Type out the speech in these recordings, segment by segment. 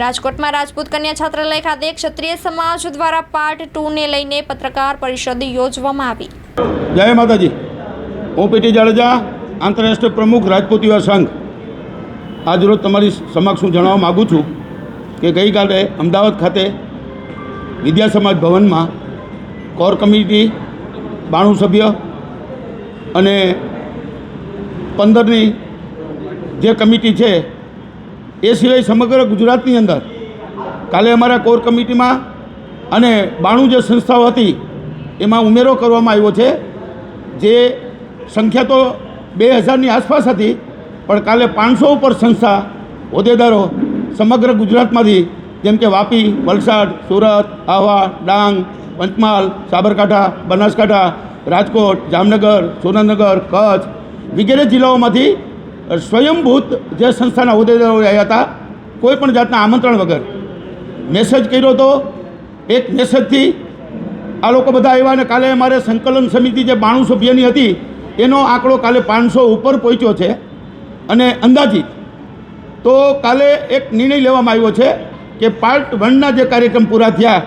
રાજકોટમાં રાજપૂત કન્યા છાત્રાલય ખાતે ક્ષત્રિય સમાજ દ્વારા પાર્ટ ટુ ને લઈને પત્રકાર પરિષદ યોજવામાં આવી. જય માતાજી. હું પીટી જાડેજા, આંતરરાષ્ટ્રીય પ્રમુખ રાજપૂત યુવા સંઘ. આજરોજ તમારી સમક્ષ હું જણાવવા માગું છું કે ગઈકાલે અમદાવાદ ખાતે વિદ્યા સમાજ ભવનમાં કોર કમિટી, બાણું સભ્ય અને પંદરની જે કમિટી છે એ સિવાય સમગ્ર ગુજરાતની અંદર કાલે અમારા કોર કમિટીમાં અને બાણું જે સંસ્થાઓ હતી, એમાં ઉમેરો કરવામાં આવ્યો છે, જે સંખ્યા તો બે હજારની આસપાસ હતી, પણ કાલે પાંચસો ઉપર સંસ્થા હોદ્દેદારો સમગ્ર ગુજરાતમાંથી, જેમ કે વાપી, વલસાડ, સુરત, આહવા, ડાંગ, પંચમહાલ, સાબરકાંઠા, બનાસકાંઠા, રાજકોટ, જામનગર, સુરેન્દ્રનગર, કચ્છ વગેરે જિલ્લાઓમાંથી સ્વયંભૂત જે સંસ્થાના હોદ્દેદારો આવ્યા હતા, કોઈ પણ જાતના આમંત્રણ વગર મેસેજ કર્યો હતો એક મેસેજથી આ લોકો બધા આવ્યા અને કાલે અમારે સંકલન સમિતિ જે બાણું સભ્યની હતી, એનો આંકડો કાલે પાંચસો ઉપર પહોંચ્યો છે. અને અંદાજિત તો કાલે એક નિર્ણય લેવામાં આવ્યો છે કે પાર્ટ વનના જે કાર્યક્રમ પૂરા થયા,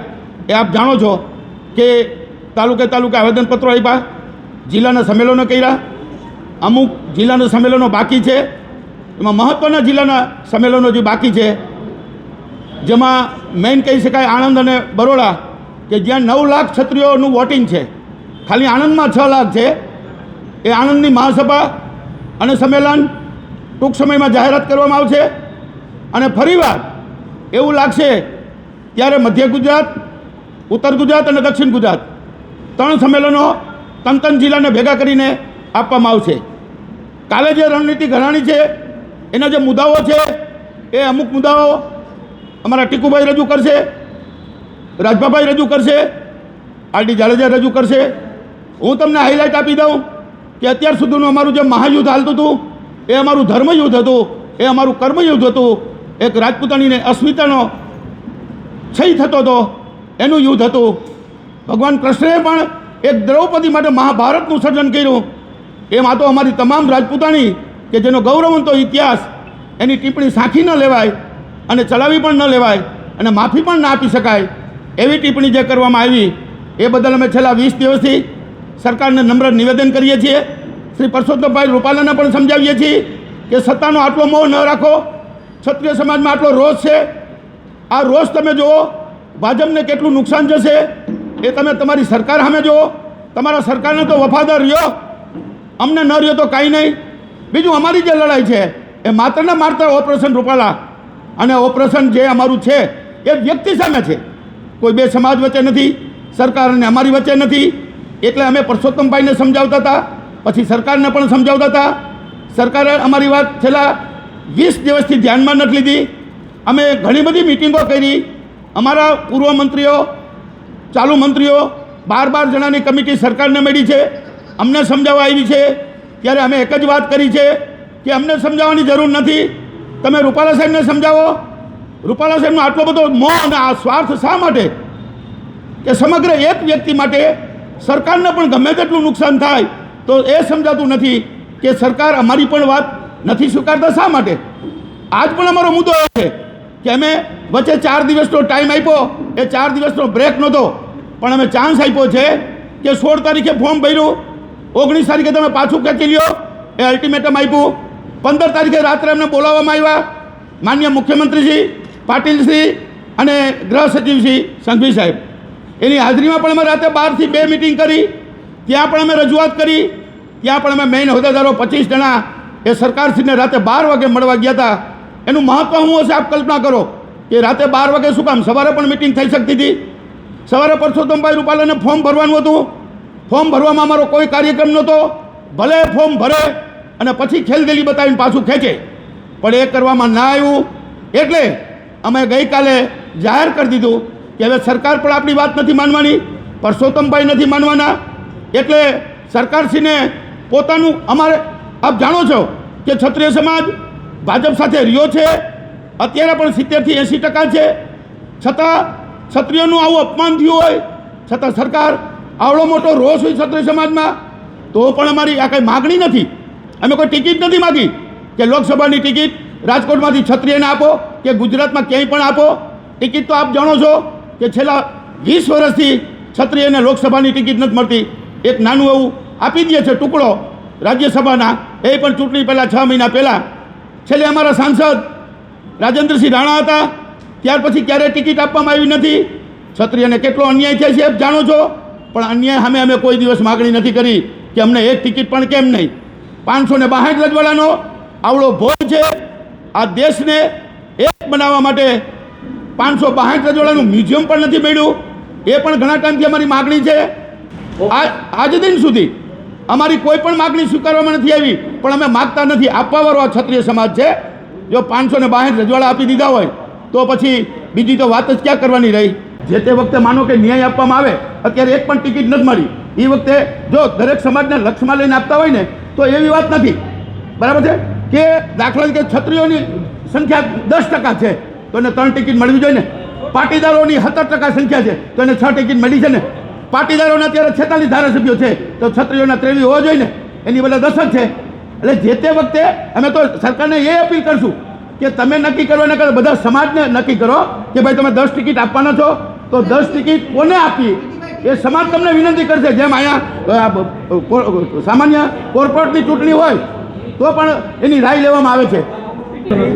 એ આપ જાણો છો કે તાલુકે તાલુકે આવેદનપત્રો આપ્યા, જિલ્લાના સંમેલનો કર્યા અમુક જિલ્લાના સંમેલનો બાકી છે. એમાં મહત્ત્વના જિલ્લાના સંમેલનો જે બાકી છે, જેમાં મેઇન કહી શકાય આણંદ અને બરોડા, કે જ્યાં નવ લાખ ક્ષત્રિયોનું વોટિંગ છે. ખાલી આણંદમાં છ લાખ છે. એ આણંદની મહાસભા અને સંમેલન ટૂંક સમયમાં જાહેરાત કરવામાં આવશે. અને ફરીવાર એવું લાગશે ત્યારે મધ્ય ગુજરાત, ઉત્તર ગુજરાત અને દક્ષિણ ગુજરાત ત્રણ સંમેલનો ત્રણ જિલ્લાને ભેગા કરીને આપવામાં આવશે. કાલે જે રણનીતિ ઘડાણી છે, એના જે મુદ્દાઓ છે, એ અમુક મુદ્દાઓ અમારા ટીકુભાઈ રજૂ કરશે, રાજભાભાઈ રજૂ કરશે, આરડી જાડેજા રજૂ કરશે. હું તમને હાઇલાઇટ આપી દઉં કે અત્યાર સુધીનું અમારું જે મહાયુદ્ધ હાલતું હતું, એ અમારું ધર્મયુદ્ધ હતું, એ અમારું કર્મયુદ્ધ હતું. એક રાજપૂતાણીને અસ્મિતાનો ક્ષય થતો હતો, એનું યુદ્ધ હતું. ભગવાન કૃષ્ણએ પણ એક દ્રૌપદી માટે મહાભારતનું સર્જન કર્યું. એમ આ તો અમારી તમામ રાજપૂતાણી કે જેનો ગૌરવંતો ઇતિહાસ એની ટિપ્પણી સાંખી ન લેવાય અને ચલાવી પણ ન લેવાય અને માફી પણ ના આપી શકાય એવી ટિપ્પણી જે કરવામાં આવી, એ બદલ અમે છેલ્લા વીસ દિવસથી સરકારને નમ્ર નિવેદન કરીએ છીએ. શ્રી પરસોત્તમભાઈ રૂપાલાને પણ સમજાવીએ છીએ કે સત્તાનો આટલો મોહ ન રાખો. ક્ષત્રિય સમાજમાં આટલો રોષ છે. આ રોષ તમે જુઓ, ભાજપને કેટલું નુકસાન જશે એ તમે તમારી સરકાર સામે જુઓ. તમારા સરકારને તો વફાદાર રહ્યો. અમને ન રહ્યો તો કાંઈ નહીં. બીજું અમારી જે લડાઈ છે, એ માત્ર ને માત્ર ઓપરેશન રૂપાલા અને ઓપરેશન જે અમારું છે, એ વ્યક્તિ સામે છે. કોઈ બે સમાજ વચ્ચે નથી, સરકાર અને અમારી વચ્ચે નથી. એટલે અમે પરસોત્તમભાઈને સમજાવતા હતા, પછી સરકારને પણ સમજાવતા હતા. સરકારે અમારી વાત છેલ્લા વીસ દિવસથી ધ્યાનમાં નથી લીધી. અમે ઘણી બધી મિટિંગો કરી. અમારા પૂર્વ મંત્રીઓ, ચાલુ મંત્રીઓ, બાર બાર જણાની કમિટી સરકારને મળી છે. અમને સમજાવવા આવી છે? ત્યારે અમે એક જ વાત કરી છે કે અમને સમજાવવાની જરૂર નથી. તમે રૂપાલા સાહેબને સમજાવો. રૂપાલા સાહેબનો આટલો બધો મોહ અને આ સ્વાર્થ શા માટે? કે સમગ્ર એક વ્યક્તિ માટે સરકારને પણ ગમે તેટલું નુકસાન થાય તો એ સમજાતું નથી કે સરકાર અમારી પણ વાત નથી સ્વીકારતા શા માટે? આજ પણ અમારો મુદ્દો એ છે કે અમે વચ્ચે ચાર દિવસનો ટાઈમ આપ્યો. એ ચાર દિવસનો બ્રેક નહોતો. પણ અમે ચાન્સ આપ્યો છે કે સોળ તારીખે ફોર્મ ભર્યું. ઓગણીસ તારીખે તમે પાછું ખેંચી લ્યો. એ અલ્ટિમેટમ આપ્યું. પંદર તારીખે રાત્રે અમને બોલાવવામાં આવ્યા. માન્ય મુખ્યમંત્રીશ્રી પાટીલશ્રી અને ગૃહ સચિવશ્રી સંઘવી સાહેબ. એની હાજરીમાં પણ અમે રાતે બારથી બે મિટિંગ કરી. ત્યાં પણ અમે રજૂઆત કરી. ત્યાં પણ અમે મેઇન હોદ્દેદારો પચીસ જણા એ સરકારશ્રીને રાતે બાર વાગે મળવા ગયા હતા. એનું મહત્ત્વ શું હશે આપ કલ્પના કરો? કે રાતે બાર વાગે શું કામ? સવારે પણ મિટિંગ થઈ શકતી હતી. સવારે પરસોત્તમભાઈ રૂપાલાને ફોર્મ ભરવાનું હતું. ફોર્મ ભરવામાં અમારો કોઈ કાર્યક્રમ નહોતો. ભલે ફોર્મ ભરે અને પછી ખેલદેલી બતાવીને પાછું ખેંચે. પણ એ કરવામાં ના આવ્યું. એટલે અમે ગઈકાલે જાહેર કરી દીધું કે હવે સરકાર પણ આપણી વાત નથી માનવાની, પરસોત્તમભાઈ નથી માનવાના. એટલે સરકારશ્રીને પોતાનું અમારે, આપ જાણો છો કે ક્ષત્રિય સમાજ ભાજપ સાથે રહ્યો છે. અત્યારે પણ સિત્તેરથી એંસી ટકા છે. છતાં ક્ષત્રિયોનું આવું અપમાન થયું હોય, છતાં સરકાર આવડો મોટો રોષ હોય ક્ષત્રિય સમાજમાં, તો પણ અમારી આ કંઈ માગણી નથી. અમે કોઈ ટિકિટ નથી માગી કે લોકસભાની ટિકિટ રાજકોટમાંથી ક્ષત્રિયને આપો, કે ગુજરાતમાં ક્યાંય પણ આપો. ટિકિટ તો આપ જાણો છો કે છેલ્લા વીસ વર્ષથી ક્ષત્રિયને લોકસભાની ટિકિટ નથી મળતી. એક નાનું એવું આપી દે છે ટુકડો રાજ્યસભાના. એ પણ ચૂંટણી પહેલાં છ મહિના પહેલાં. છેલ્લે અમારા સાંસદ રાજેન્દ્રસિંહ રાણા હતા. ત્યાર પછી ક્યારેય ટિકિટ આપવામાં આવી નથી. ક્ષત્રિયને કેટલો અન્યાય થાય છે એ જાણો છો. પણ અન્યાય સામે અમે કોઈ દિવસ માગણી નથી કરી કે અમને એક ટિકિટ પણ કેમ નહીં. પાંચસો ને બાસઠ રજવાડાનો આવડો ભોજ છે. આ દેશને એક બનાવવા માટે પાંચસો બાસઠ રજવાડાનું મ્યુઝિયમ પણ નથી મળ્યું એ પણ ઘણા ટાઈમથી અમારી માગણી છે. આજ દિન સુધી અમારી કોઈ પણ માગણી સ્વીકારવામાં નથી આવી, પણ અમે માગતા નથી. આપવાવાળો આ ક્ષત્રિય સમાજ છે. જો પાંચસો ને બાસઠ રજવાડા આપી દીધા હોય, તો પછી બીજી તો વાત જ ક્યાં કરવાની રહી? જે તે વખતે માનો કે ન્યાય આપવામાં આવે, અત્યારે એક પણ ટિકિટ નથી મળી. એ વખતે જો દરેક સમાજને લક્ષ્યમાં લઈને આપતા હોય ને, તો એવી વાત નથી. બરાબર છે? કે દાખલા તરીકે ક્ષત્રિયોની સંખ્યા દસ ટકા છે, તો એને ત્રણ ટિકિટ મળવી જોઈએ ને. પાટીદારોની સત્તર ટકા સંખ્યા છે, તો એને છ ટિકિટ મળી છે ને. પાટીદારોના અત્યારે છેતાલીસ ધારાસભ્યો છે, તો ક્ષત્રિયોના ત્રેવીસ હોવા જોઈએ ને. એની બધા દસ જ છે. એટલે જે તે વખતે અમે તો સરકારને એ અપીલ કરશું કે તમે નક્કી કરો, એના કરતાં બધા સમાજને નક્કી કરો કે ભાઈ તમે દસ ટિકિટ આપવાના છો તો દસ ટિકિટ કોને આપી? એ સમાજ તમને વિનંતી કરશે. જેમ અહીંયા સામાન્ય કોર્પોરેટની ચૂંટણી હોય, તો પણ એની રાય લેવામાં આવે છે.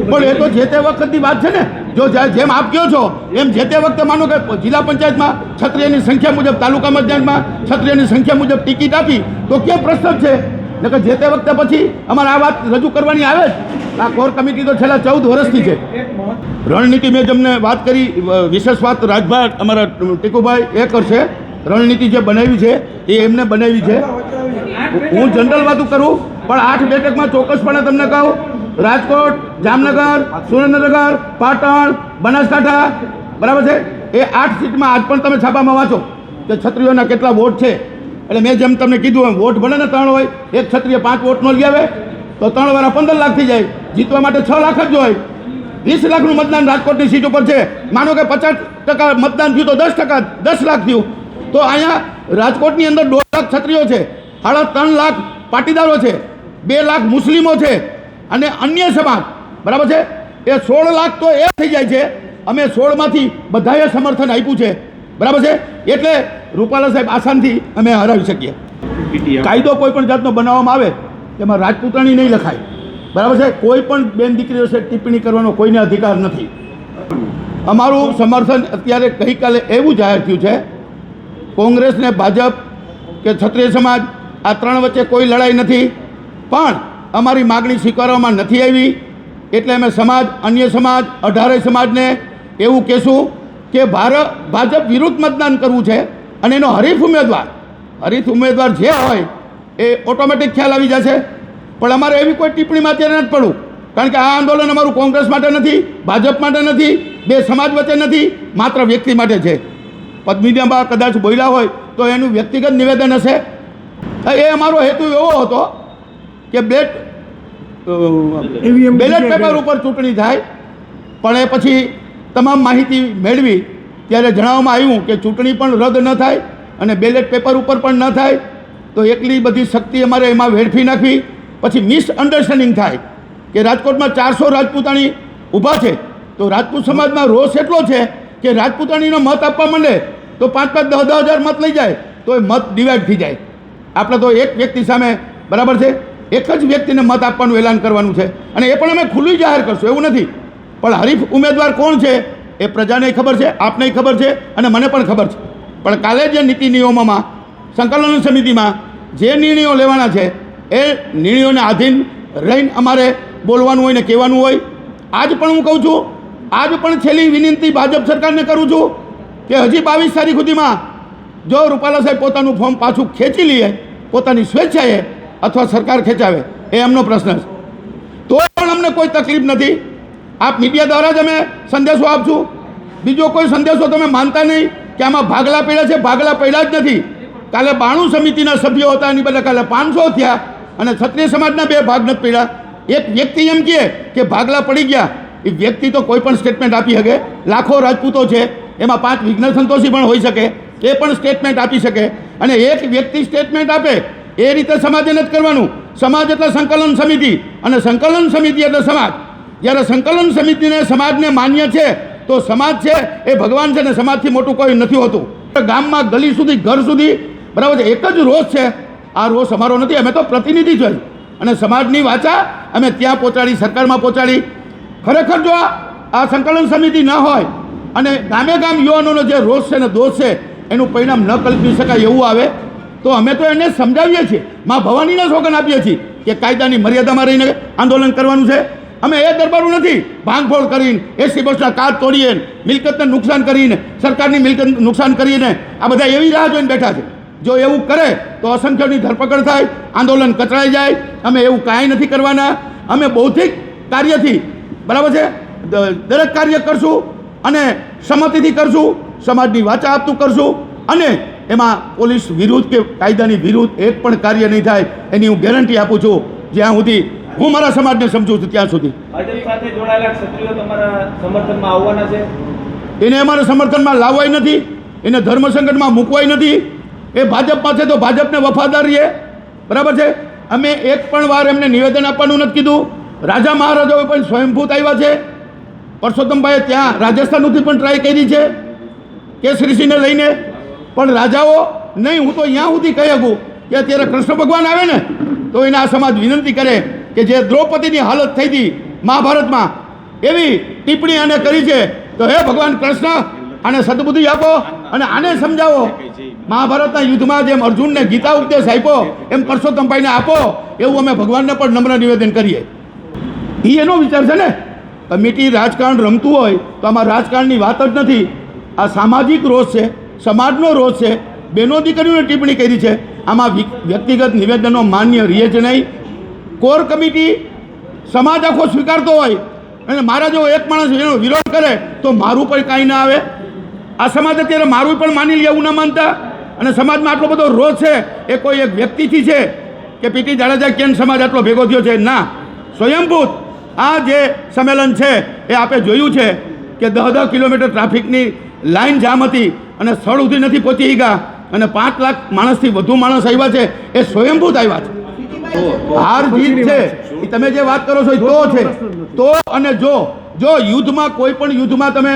પણ એ તો જે તે વખતની વાત છે ને, જો જેમ આપ કહો છો, એમ જે તે વખતે માનો કે જિલ્લા પંચાયતમાં ક્ષત્રિયની સંખ્યા મુજબ, તાલુકા પંચાયતમાં ક્ષત્રિયની સંખ્યા મુજબ ટિકિટ આપી, તો કેમ પ્રશ્ન છે? નકર જે તે વખતે પછી અમારે આ વાત રજૂ કરવાની આવે આ કોર કમિટી તો છેલ્લા ચૌદ વર્ષથી છે. રણનીતિ મેં તમને વાત કરી વિશેષ વાત રાજભા અમારા ટીકુભાઈ, એ કરશે. રણનીતિ જે બનાવી છે, એ એમને બનાવી છે. હું જનરલ વાતું કરું, પણ આઠ બેઠકમાં ચોક્કસપણે તમને કહું, રાજકોટ, જામનગર, સુરેન્દ્રનગર, પાટણ, બનાસકાંઠા, બરાબર છે? એ આઠ સીટમાં આજ પણ તમે છાપામાં વાંચો કે છત્રીઓના કેટલા વોટ છે? એટલે મેં જેમ તમને કીધું એમ વોટ ભલે ને ત્રણ હોય, એક ક્ષત્રિય પાંચ વોટનો લઈ આવે તો ત્રણ વાળા પંદર લાખ થઈ જાય. જીતવા માટે છ લાખ જ હોય. વીસ લાખનું મતદાન રાજકોટની સીટ ઉપર છે. માનો કે પચાસ ટકા મતદાન થયું તો દસ ટકા, દસ લાખ થયું. તો અહીંયા રાજકોટની અંદર દોઢ લાખ ક્ષત્રિયો છે. સાડા ત્રણ લાખ પાટીદારો છે. બે લાખ મુસ્લિમો છે. અને અન્ય સમાજ, બરાબર છે? એ સોળ લાખ તો એ થઈ જાય છે. અમે સોળમાંથી બધાએ સમર્થન આપ્યું છે. બરાબર છે? એટલે રૂપાલા સાહેબ આસાનથી અમે હરાવી શકીએ. કાયદો કોઈ પણ જાતનો બનાવવામાં આવે તેમાં રાજપૂતાણી નહીં લખાય. બરાબર છે? કોઈ પણ બેન દીકરીઓ છે ટિપ્પણી કરવાનો કોઈને અધિકાર નથી. અમારું સમર્થન અત્યારે ગઈકાલે એવું જાહેર થયું છે કોંગ્રેસ ને ભાજપ કે ક્ષત્રિય સમાજ આ ત્રણ વચ્ચે કોઈ લડાઈ નથી. પણ અમારી માગણી સ્વીકારવામાં નથી આવી. એટલે અમે સમાજ અન્ય સમાજ અઢારે સમાજને એવું કહેશું કે ભારત ભાજપ વિરુદ્ધ મતદાન કરવું છે અને એનો હરીફ ઉમેદવાર હરીફ ઉમેદવાર જે હોય એ ઓટોમેટિક ખ્યાલ આવી જશે. પણ અમારે એવી કોઈ ટિપ્પણીમાં અત્યારે નથી પડવું. કારણ કે આ આંદોલન અમારું કોંગ્રેસ માટે નથી ભાજપ માટે નથી બે સમાજ વચ્ચે નથી માત્ર વ્યક્તિ માટે છે. પદ્મિનીમાં કદાચ બોલ્યા હોય તો એનું વ્યક્તિગત નિવેદન હશે. એ અમારો હેતુ એવો હતો કે બેટ બેલેટ પેપર ઉપર ચૂંટણી થાય પણ એ પછી તમામ માહિતી મેળવી ત્યારે જણાવવામાં આવ્યું કે ચૂંટણી પણ રદ ન થાય અને બેલેટ પેપર ઉપર પણ ન થાય. તો એકલી બધી શક્તિ અમારે એમાં વેડફી નાખવી. પછી મિસઅન્ડરસ્ટેન્ડિંગ થાય કે રાજકોટમાં ચારસો રાજપૂતાણી ઊભા છે. તો રાજપૂત સમાજમાં રોષ એટલો છે કે રાજપૂતાણીનો મત આપવા માંડે તો પાંચ પાંચ દસ દસ હજાર મત લઈ જાય તો એ મત ડિવાઈડ થઈ જાય. આપણે તો એક વ્યક્તિ સામે બરાબર છે. એક જ વ્યક્તિને મત આપવાનું એલાન કરવાનું છે. અને એ પણ અમે ખુલ્લું જાહેર કરશું, એવું નથી. પણ હરીફ ઉમેદવાર કોણ છે એ પ્રજાને ખબર છે, આપને ખબર છે અને મને પણ ખબર છે. પણ કાલે જે નીતિ નિયમોમાં, સંકલન સમિતિમાં જે નિર્ણયો લેવાના છે, એ નિર્ણયોને આધીન રહીને અમારે બોલવાનું હોય ને કહેવાનું હોય, આજ પણ હું કહું છું, આજ પણ છેલ્લી વિનંતી ભાજપ સરકારને કરું છું કે હજી બાવીસ તારીખ સુધીમાં જો રૂપાલા સાહેબ પોતાનું ફોર્મ પાછું ખેંચી લઈએ પોતાની સ્વેચ્છાએ અથવા સરકાર ખેંચાવે, એ એમનો પ્રશ્ન છે. તો પણ અમને કોઈ તકલીફ નથી. આપ મીડિયા દ્વારા જ અમે સંદેશો આપશું. બીજો કોઈ સંદેશો તમે માનતા નહીં કે આમાં ભાગલા પડ્યા છે, ભાગલા પડ્યા જ નથી. કાલે બાણું સમિતિના સભ્યો હતા, એની બદલે કાલે પાંચસો થયા અને ક્ષત્રિય સમાજના બે ભાગ નથી પડ્યા. એક વ્યક્તિ એમ કહે કે ભાગલા પડી ગયા. એ વ્યક્તિ તો કોઈ પણ સ્ટેટમેન્ટ આપી શકે. લાખો રાજપૂતો છે. એમાં પાંચ વિઘ્ન સંતોષી પણ હોઈ શકે. એ પણ સ્ટેટમેન્ટ આપી શકે. અને એક વ્યક્તિ સ્ટેટમેન્ટ આપે, એ રીતે સમાજે નથી કરવાનું. સમાજ એટલે સંકલન સમિતિ. અને સંકલન સમિતિ એટલે સમાજ. જ્યારે સંકલન સમિતિને સમાજને માન્ય છે, તો સમાજ છે એ ભગવાન છે ને સમાજથી મોટું કોઈ નથી હોતું. ગામમાં ગલી સુધી, ઘર સુધી, બરાબર છે, એક જ રોષ છે. આ રોષ અમારો નથી, અમે તો પ્રતિનિધિ છે અને સમાજની વાચા અમે ત્યાં પહોંચાડી, સરકારમાં પહોંચાડી. ખરેખર જો આ સંકલન સમિતિ ન હોય અને ગામે ગામ યુવાનોનો જે રોષ છે ને દોષ છે, એનું પરિણામ ન કલ્પી શકાય એવું આવે, તો અમે તો એને સમજાવીએ છીએ. મા ભવાનીને સોગન આપીએ છીએ કે કાયદાની મર્યાદામાં રહીને આંદોલન કરવાનું છે. અમે એ દરબારું નથી. ભાંગફોડ કરીને, એસી બસના કાર્ડ તોડીએ, મિલકતને નુકસાન કરીને, સરકારની મિલકત નુકસાન કરીને, આ બધા એવી રાહ જોઈને બેઠા છે. જો એવું કરે, તો અસંખ્યની ધરપકડ થાય, આંદોલન કચડાઈ જાય, અમે એવું કાંઈ નથી કરવાના. અમે બૌદ્ધિક કાર્યથી, બરાબર છે? દરેક કાર્ય કરશું અને સંમતિથી કરશું, સમાજની વાચા આપતું કરશું અને એમાં પોલીસ વિરુદ્ધ કે કાયદાની વિરુદ્ધ એક પણ કાર્ય નહીં થાય, એની હું ગેરંટી આપું છું. જ્યાં સુધી હું મારા સમાજને સમજું છું ત્યાં સુધી. એને અમારા સમર્થનમાં લાવવાય નથી એને ધર્મ સંકટમાં મૂકવાય નથી. એ ભાજપ પાસે તો ભાજપને વફાદાર રહીએ બરાબર છે? અમે એક પણ વાર એમને નિવેદન આપવાનું નથી કીધું. રાજા મહારાજાઓ પણ સ્વયંભૂત આવ્યા છે. પરસોત્તમભાઈએ ત્યાં રાજસ્થાનથી પણ ટ્રાય કરી છે કેસરીસિંહને લઈને. પણ રાજાઓ નહીં હું તો અહીંયા સુધી કહી શકું કે અત્યારે કૃષ્ણ ભગવાન આવે ને તો એને આ સમાજ વિનંતી કરે. કે જે દ્રૌપદીની હાલત થઈ હતી મહાભારતમાં, એવી ટિપ્પણી આને કરી છે તો હે ભગવાન કૃષ્ણ, આને સદબુદ્ધિ આપો અને આને સમજાવો. મહાભારતના યુદ્ધમાં જેમ અર્જુનને ગીતા ઉપદેશ આપ્યો, એમ પરસોત્તમભાઈને આપો, એવું અમે ભગવાનને પણ નમ્ર નિવેદન કરીએ. એ એનો વિચાર છે ને કમિટી રાજકારણ રમતું હોય તો આમાં રાજકારણની વાત જ નથી. આ સામાજિક રોષ છે, સમાજનો રોષ છે. બેનો દીકરીઓને ટિપ્પણી કરી છે. આમાં વ્યક્તિગત નિવેદનો માન્ય રહે છે નહીં. કોર કમિટી સમાજ આખો સ્વીકારતો હોય અને મારા જો એક માણસ એનો વિરોધ કરે તો મારું પણ કાંઈ ના આવે. આ સમાજ અત્યારે મારું પણ માની લે એવું ના માનતા. અને સમાજમાં આટલો બધો રોષ છે, એ કોઈ એક વ્યક્તિથી છે કે પીટી જાડેજા કેમ સમાજ આટલો ભેગો થયો છે? ના. સ્વયંભૂત આ જે સંમેલન છે, એ આપે જોયું છે કે દહ દહ કિલોમીટર ટ્રાફિકની લાઇન જામ હતી અને સ્થળ સુધી નથી પહોંચી ગયા અને પાંચ લાખ માણસથી વધુ માણસ આવ્યા છે, એ સ્વયંભૂત આવ્યા છે. હાર જીત છે. એ તમે જે વાત કરો છો એ તો છે. તો અને જો જો યુદ્ધમાં કોઈ પણ યુદ્ધમાં તમે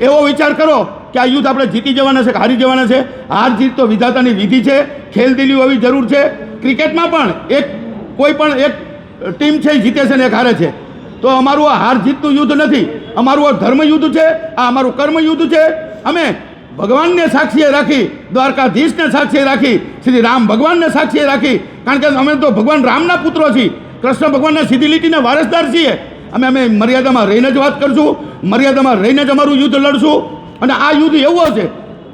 એવો વિચાર કરો કે આ યુદ્ધ આપણે જીતી જવાના છે કે હારી જવાના છે. હાર જીત તો વિધાતાની વિધિ છે. ખેલદિલી હોવી જરૂર છે. ક્રિકેટમાં પણ એક કોઈ પણ એક ટીમ છે જીતે છે ને એક હારે છે. તો અમારું આ હાર જીતનું યુદ્ધ નથી. અમારું આ ધર્મ યુદ્ધ છે. આ અમારું કર્મ યુદ્ધ છે. અમે ભગવાનને સાક્ષીએ રાખી, દ્વારકાધીશને સાક્ષીએ રાખી, શ્રી રામ ભગવાનને સાક્ષીએ રાખી. કારણ કે અમે તો ભગવાન રામના પુત્રો છીએ. કૃષ્ણ ભગવાનના સીધી લીટીના વારસદાર છીએ. અમે અમે મર્યાદામાં રહીને જ વાત કરશું, મર્યાદામાં રહીને જ અમારું યુદ્ધ લડશું. અને આ યુદ્ધ એવું હશે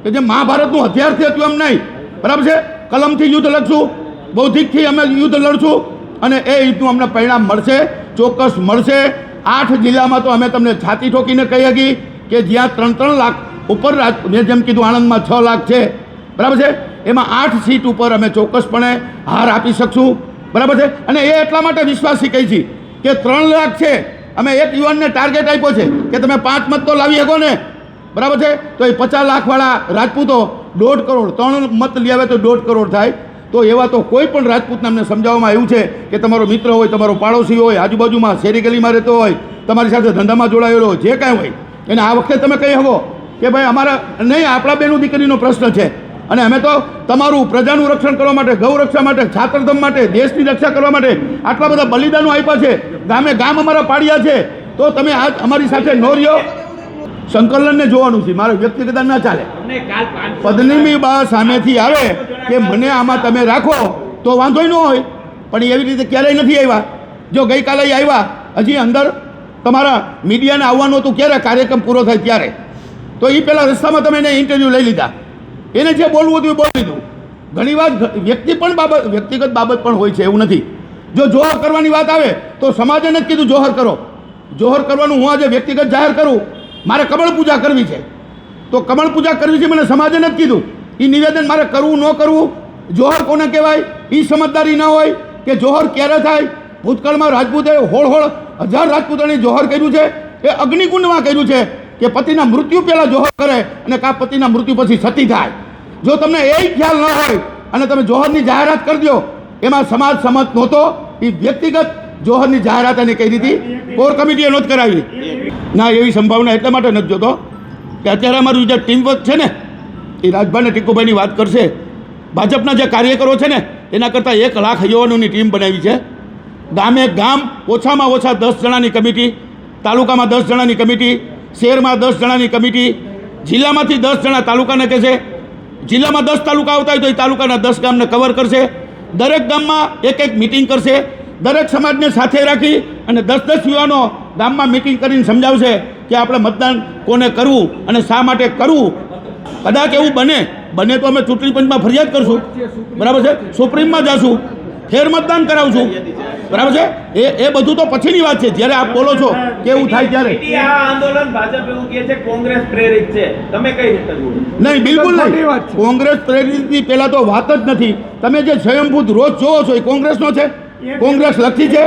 કે જે મહાભારતનું હથિયારથી હતું એમ નહીં. બરાબર છે? કલમથી યુદ્ધ લડશું, બૌદ્ધિકથી અમે યુદ્ધ લડશું. અને એ યુદ્ધનું અમને પરિણામ મળશે, ચોક્કસ મળશે. આઠ જિલ્લામાં તો અમે તમને છાતી ઠોકીને કહી શકી કે જ્યાં ત્રણ ત્રણ લાખ ઉપર રાજ- મેં જેમ કીધું, આણંદમાં છ લાખ છે. બરાબર છે? એમાં આઠ સીટ ઉપર અમે ચોક્કસપણે હાર આપી શકશું. બરાબર છે? અને એ એટલા માટે વિશ્વાસી કહી છીએ કે ત્રણ લાખ છે. અમે એક યુવાનને ટાર્ગેટ આપ્યો છે કે તમે પાંચ મત તો લાવી શકો ને. બરાબર છે? તો એ પચાસ લાખવાળા રાજપૂતો દોઢ કરોડ, ત્રણ મત લઈ આવે તો દોઢ કરોડ થાય. તો એવા તો કોઈ પણ રાજપૂતને અમને સમજાવવામાં આવ્યું છે કે તમારો મિત્ર હોય, તમારો પાડોશી હોય, આજુબાજુમાં શેરી ગલીમાં રહેતો હોય, તમારી સાથે ધંધામાં જોડાયેલો હોય, જે કાંઈ હોય, એને આ વખતે તમે કહી શકો. કે ભાઈ, અમારા નહીં, આપણા બેનું દીકરીનો પ્રશ્ન છે. અને અમે તો તમારું પ્રજાનું રક્ષણ કરવા માટે, ગૌ રક્ષા માટે છાત્રધમ માટે, દેશની રક્ષા કરવા માટે આટલા બધા બલિદાનો આપ્યા છે. ગામે ગામ અમારા પાડ્યા છે. તો તમે આજ અમારી સાથે નો રહ્યો. સંકલનને જોવાનું છે. મારે વ્યક્તિગત ના ચાલે. પદ્મિની બા સામેથી આવે કે મને આમાં તમે રાખો, તો વાંધો ન હોય. પણ એવી રીતે ક્યારેય નથી આવ્યા. જો ગઈકાલે આવ્યા, હજી અંદર તમારા મીડિયાને આવવાનું હતું, ક્યારે કાર્યક્રમ પૂરો થાય ત્યારે? તો એ પહેલાં રસ્તામાં તમે એને ઇન્ટરવ્યૂ લઈ લીધા. એને જે બોલવું હતું એ બોલી લીધું ઘણી વાર વ્યક્તિ પણ બાબત, વ્યક્તિગત બાબત પણ હોય છે, એવું નથી. જો જોહર કરવાની વાત આવે, તો સમાજે જ કીધું જોહર કરો. જોહર કરવાનું હું આજે વ્યક્તિગત જાહેર કરું. મારે કમળ પૂજા કરવી છે. તો કમળ પૂજા કરવી છે મને સમાજે જ કીધું. એ નિવેદન મારે કરવું ન કરવું, જોહર કોને કહેવાય? એ સમજદારી ન હોય કે જોહર ક્યારે થાય? ભૂતકાળમાં રાજપૂતે હોળ હોળ હજાર રાજપૂતોને જોહર કર્યું છે. એ અગ્નિકુંડમાં કર્યું છે. કે પતિના મૃત્યુ પહેલાં જોહર કરે અને કાં પતિના મૃત્યુ પછી સતી થાય. જો તમને એ ખ્યાલ ન હોય અને તમે જોહરની જાહેરાત કરી દો, એમાં સમાજ સંમત નહોતો, એ વ્યક્તિગત જોહરની જાહેરાત એને કરી દીધી. કોર કમિટીએ નોંધ કરાવી. ના, એવી સંભાવના એટલા માટે નથી જોતો કે અત્યારે અમારું જે ટીમવર્ક છે ને, એ રાજભાઈ અને ટીકુભાઈની વાત કરશે. ભાજપના જે કાર્યકરો છે ને, એના કરતાં એક લાખ યુવાનોની ટીમ બનાવી છે. ગામે ગામ ઓછામાં ઓછા દસ જણાની કમિટી, તાલુકામાં દસ જણાની કમિટી શહેરમાં દસ જણાની કમિટી, જિલ્લામાંથી દસ જણા તાલુકાને કહેશે જિલ્લામાં દસ તાલુકા આવતા હોય તો એ તાલુકાના દસ ગામને કવર કરશે. દરેક ગામમાં એક એક મિટિંગ કરશે. દરેક સમાજને સાથે રાખી અને દસ દસ યુવાનો ગામમાં મિટિંગ કરીને સમજાવશે કે આપણે મતદાન કોને કરવું અને શા માટે કરવું. કદાચ એવું બને. બને તો અમે ચૂંટણી પંચમાં ફરિયાદ કરશું. બરાબર છે? સુપ્રીમમાં જશું. ફેર મતદાન કરાવશું બરાબર છે? એ એ બધું તો પછીની વાત છે. જ્યારે આપ બોલો છો કે એવું થાય ત્યારે? આ આંદોલન ભાજપ એવું કહે છે કોંગ્રેસ પ્રેરિત છે. તમે કઈ રીતે નહીં બિલકુલ નહીં. કોંગ્રેસ પ્રેરિતની પહેલાં તો વાત જ નથી. તમે જે સ્વયંભૂત રોજ જોવો છો એ કોંગ્રેસનો છે? કોંગ્રેસ લખી છે.